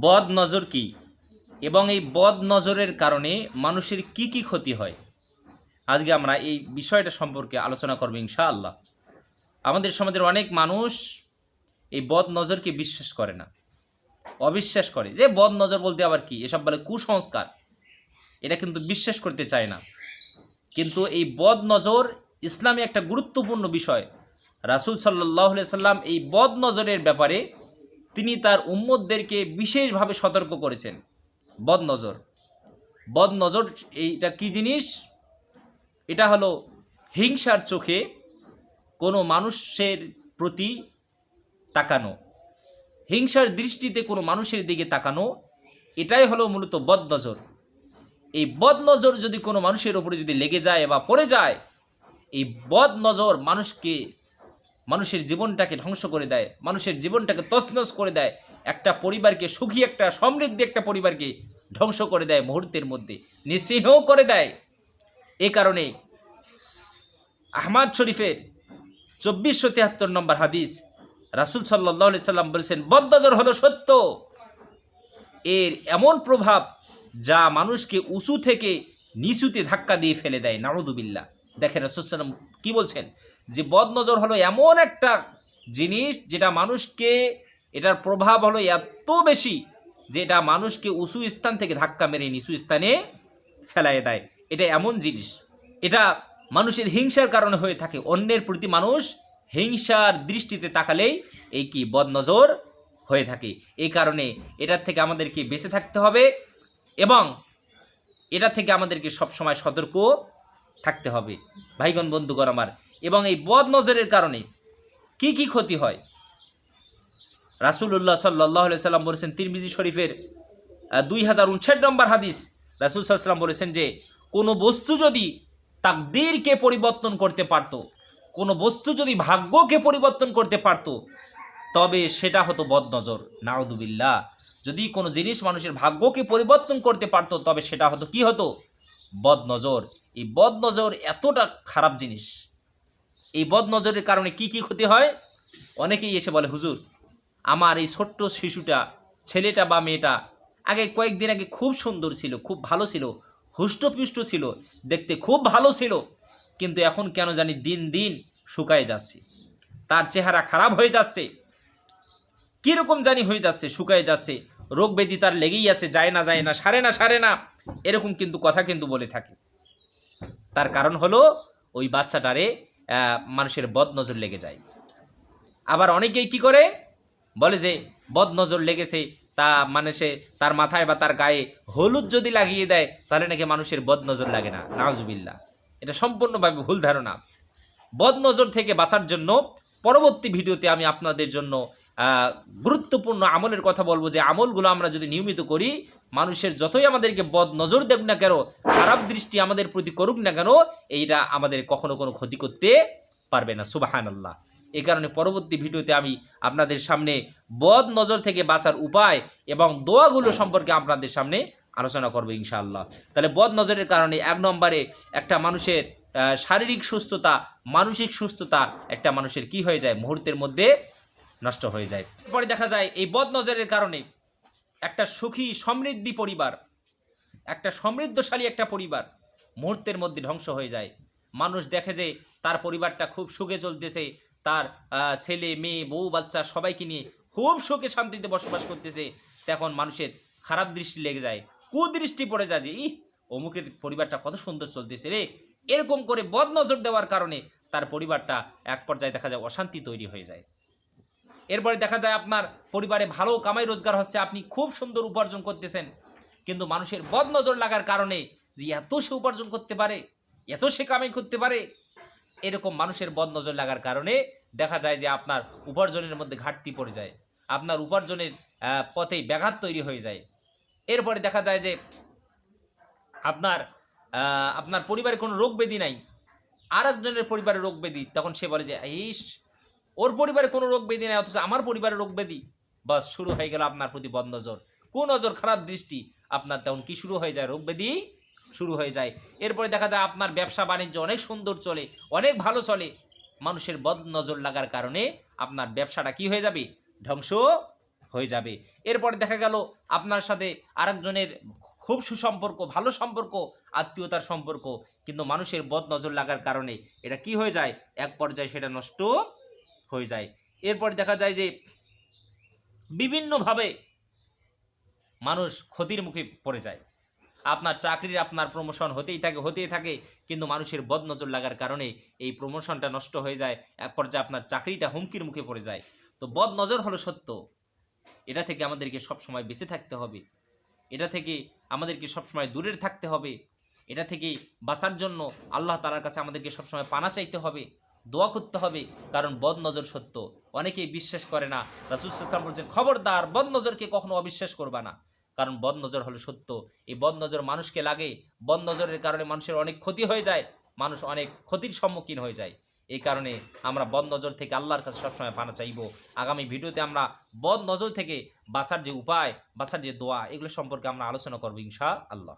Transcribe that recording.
বদ নজর কি? এবং এই বদ নজরের কারণে মানুষের কি কি ক্ষতি হয়? আজকে আমরা এই বিষয়টা সম্পর্কে আলোচনা করব ইনশাআল্লাহ। আমাদের সমাজের অনেক মানুষ এই বদ নজরকে বিশ্বাস করে না। অবিশ্বাস করে। যে বদ নজর বলতে আবার কি? এসব বলে কুসংস্কার। এটা কিন্তু বিশ্বাস করতে চায় না। কিন্তু এই বদ নজর ইসলামে একটা গুরুত্বপূর্ণ বিষয়। রাসুল সাল্লাহ সাল্লাম এই বদ নজরের ব্যাপারে তিনি তার উম্মতদেরকে বিশেষভাবে সতর্ক করেছেন। বদ নজর বদ নজর এইটা কি জিনিস? এটা হলো হিংসার চোখে কোনো মানুষের প্রতি তাকানো। হিংসার দৃষ্টিতে কোনো মানুষের দিকে তাকানো, এটাই হলো মূলত বদ নজর এই বদ নজর যদি কোনো মানুষের ওপরে যদি লেগে যায় বা পড়ে যায়, এই বদ নজর মানুষকে মানুষের জীবনটাকে ধ্বংস করে দেয়, মানুষের জীবনটাকে তছনছ করে দেয়, একটা পরিবারকে সুখী, একটা সমৃদ্ধি একটা পরিবারকে ধ্বংস করে দেয় মুহূর্তের মধ্যে নিশ্চিহ্ন করে দেয়। এ কারণে আহমাদ শরীফের চব্বিশশো তিয়াত্তর নম্বর হাদিস রাসুল সাল্লাহ সাল্লাম বলেছেন, বদনজর হলো সত্য। এর এমন প্রভাব যা মানুষকে উঁচু থেকে নিচুতে ধাক্কা দিয়ে ফেলে দেয় নারুদুবিল্লা দেখেন রসুলাম কি বলছেন? যে বদনজর হলো এমন একটা জিনিস যেটা মানুষকে, এটার প্রভাব হলো এত বেশি যে এটা মানুষকে উঁচু স্থান থেকে ধাক্কা মেরে নিচু স্থানে ফেলায় দেয়। এটা এমন জিনিস। এটা মানুষের হিংসার কারণে হয়ে থাকে। অন্যের প্রতি মানুষ হিংসার দৃষ্টিতে তাকালেই এই কি বদনজর হয়ে থাকে। এই কারণে এটার থেকে আমাদেরকে বেঁচে থাকতে হবে এবং এটা থেকে আমাদেরকে সবসময় সতর্ক থাকতে হবে। ভাইগণ, বন্ধুগণ আমার এবং এই বদ নজরের কারণে কি কি ক্ষতি হয়? রাসুল্লাহ সাল্লাহ সাল্লাম বলেছেন তিরমিজি শরীফের দুই হাজার উনষাট নম্বর হাদিস। রাসুল সাল্লাম বলেছেন যে, কোনো বস্তু যদি তাকদীরকে পরিবর্তন করতে পারত, কোনো বস্তু যদি ভাগ্যকে পরিবর্তন করতে পারত, তবে সেটা হতো বদনজর। নাউদুবিল্লাহ যদি কোনো জিনিস মানুষের ভাগ্যকে পরিবর্তন করতে পারত, তবে সেটা হতো কি হতো? বদনজর। এই বদনজর এতটা খারাপ জিনিস এই বদনজরের কারণে কি কি ক্ষতি হয়? অনেকেই এসে বলে, হুজুর, আমার এই ছোট্ট শিশুটা, ছেলেটা বা মেয়েটা আগে কয়েকদিন আগে খুব সুন্দর ছিল, খুব ভালো ছিল, হুষ্টপুষ্ট ছিল, দেখতে খুব ভালো ছিল, কিন্তু এখন কেন জানি দিন দিন শুকায় যাচ্ছে। তার চেহারা খারাপ হয়ে যাচ্ছে। কীরকম জানি হয়ে যাচ্ছে, শুকায় যাচ্ছে। রোগ ব্যাধি তার লেগেই আছে, যায় না যায় না, সারে না সারে না। এরকম কিন্তু কথা কিন্তু বলে থাকে। তার কারণ হলো, ওই বাচ্চাটারে মানুষের বদ নজর লেগে যায়। আবার অনেকেই কি করে? বলে যে বদ নজর লেগেছে, তা মানে সে তার মাথায় বা তার গায়ে হলুদ যদি লাগিয়ে দেয়, তাহলে নাকি মানুষের বদ নজর লাগে না। নাজুবিল্লা এটা সম্পূর্ণভাবে ভুল ধারণা। বদ নজর থেকে বাঁচার জন্য পরবর্তী ভিডিওতে আমি আপনাদের জন্য গুরুত্বপূর্ণ আমলের কথা বলব যে আমলগুলো আমরা যদি নিয়মিত করি, মানুষের যতই আমাদেরকে বদ নজর দেখ না কেন, খারাপ দৃষ্টি আমাদের প্রতি করুক না কেন, এইটা আমাদের কখনো কোনো ক্ষতি করতে পারবে না। সুবাহান আল্লাহ এই কারণে পরবর্তী ভিডিওতে আমি আপনাদের সামনে বদ নজর থেকে বাঁচার উপায় এবং দোয়াগুলো সম্পর্কে আপনাদের সামনে আলোচনা করব ইনশাআল্লাহ। তাহলে বদ নজরের কারণে এক নম্বরে একটা মানুষের শারীরিক সুস্থতা, মানসিক সুস্থতা, একটা মানুষের কি হয়ে যায়? মুহূর্তের মধ্যে নষ্ট হয়ে যায়। পরে দেখা যায় এই বদ নজরের কারণে একটা সুখী সমৃদ্ধি পরিবার, একটা সমৃদ্ধশালী একটা পরিবার মুহূর্তের মধ্যে ধ্বংস হয়ে যায়। মানুষ দেখে যে তার পরিবারটা খুব সুখে চলতেছে, তার ছেলে, মেয়ে, বউ, বাচ্চা সবাইকে নিয়ে খুব সুখে শান্তিতে বসবাস করতেছে। তখন মানুষের খারাপ দৃষ্টি লেগে যায়, কুদৃষ্টি পড়ে যায় যে ই অমুকের পরিবারটা কত সুন্দর চলতেছে রে। এরকম করে বদনজর দেওয়ার কারণে তার পরিবারটা এক পর্যায়ে দেখা যায় অশান্তি তৈরি হয়ে যায়। এরপরে দেখা যায় আপনার পরিবারে ভালো কামাই রোজগার হচ্ছে আপনি খুব সুন্দর উপার্জন করতেছেন। কিন্তু মানুষের বদনজর লাগার কারণে যে এত সে উপার্জন করতে পারে এত সে কামাই করতে পারে এরকম মানুষের বদনজর লাগার কারণে দেখা যায় যে আপনার উপার্জনের মধ্যে ঘাটতি পড়ে যায় আপনার উপার্জনের আহ, পথে ব্যাঘাত তৈরি হয়ে যায়। এরপরে দেখা যায় যে আপনার আপনার পরিবারে কোনো রোগ ব্যাধি নাই আর একজনের পরিবারে রোগ ব্যাধি তখন সে বলে যে ইস ওর পরিবারে কোনো রোগ ব্যাধি নাই, অথচ আমার পরিবারে রোগ ব্যাধি। বাস, শুরু হয়ে গেল আপনার প্রতি বদ নজর। কোন নজর? খারাপ দৃষ্টি। আপনার তেমন কি শুরু হয়ে যায়? রোগ ব্যাধি শুরু হয়ে যায়। এরপরে দেখা যায় আপনার ব্যবসা বাণিজ্য অনেক সুন্দর চলে, অনেক ভালো চলে। মানুষের বদ নজর লাগার কারণে আপনার ব্যবসাটা কি হয়ে যাবে? ধ্বংস হয়ে যাবে। এরপরে দেখা গেল আপনার সাথে আরেকজনের খুব সুসম্পর্ক, ভালো সম্পর্ক, আত্মীয়তার সম্পর্ক। কিন্তু মানুষের বদ নজর লাগার কারণে এটা কি হয়ে যায়? এক পর্যায়ে সেটা নষ্ট হয়ে যায়। এরপর দেখা যায় যে বিভিন্নভাবে মানুষ ক্ষতির মুখে পড়ে যায়। আপনার চাকরির আপনার প্রমোশন হতেই থাকে হতেই থাকে, কিন্তু মানুষের বদনজর লাগার কারণে এই প্রমোশনটা নষ্ট হয়ে যায়, এক পর্যায়ে আপনার চাকরিটা হুমকির মুখে পড়ে যায়। তো বদনজর হলো সত্য। এটা থেকে আমাদেরকে সবসময় বেঁচে থাকতে হবে। এটা থেকে আমাদেরকে সবসময় দূরে থাকতে হবে। এটা থেকে বাঁচার জন্য আল্লাহ তালার কাছে আমাদেরকে সবসময় পানা চাইতে হবে। দোয়া করতে হবে, কারণ বদ নজর সত্য। অনেকেই বিশ্বাস করে না, রাসুল ইসলাম বলছেন, খবরদার বদ নজরকে কখনো অবিশ্বাস করবা না। কারণ বদ নজর হলো সত্য। এই বদ নজর মানুষকে লাগে বদ নজরের কারণে মানুষের অনেক ক্ষতি হয়ে যায়, মানুষ অনেক ক্ষতির সম্মুখীন হয়ে যায়। এই কারণে আমরা বদ নজর থেকে আল্লাহর কাছে সবসময় পানা চাইব। আগামী ভিডিওতে আমরা বদ নজর থেকে বাঁচার যে উপায়, বাঁচার যে দোয়া, এগুলো সম্পর্কে আমরা আলোচনা করব ইনশা আল্লাহ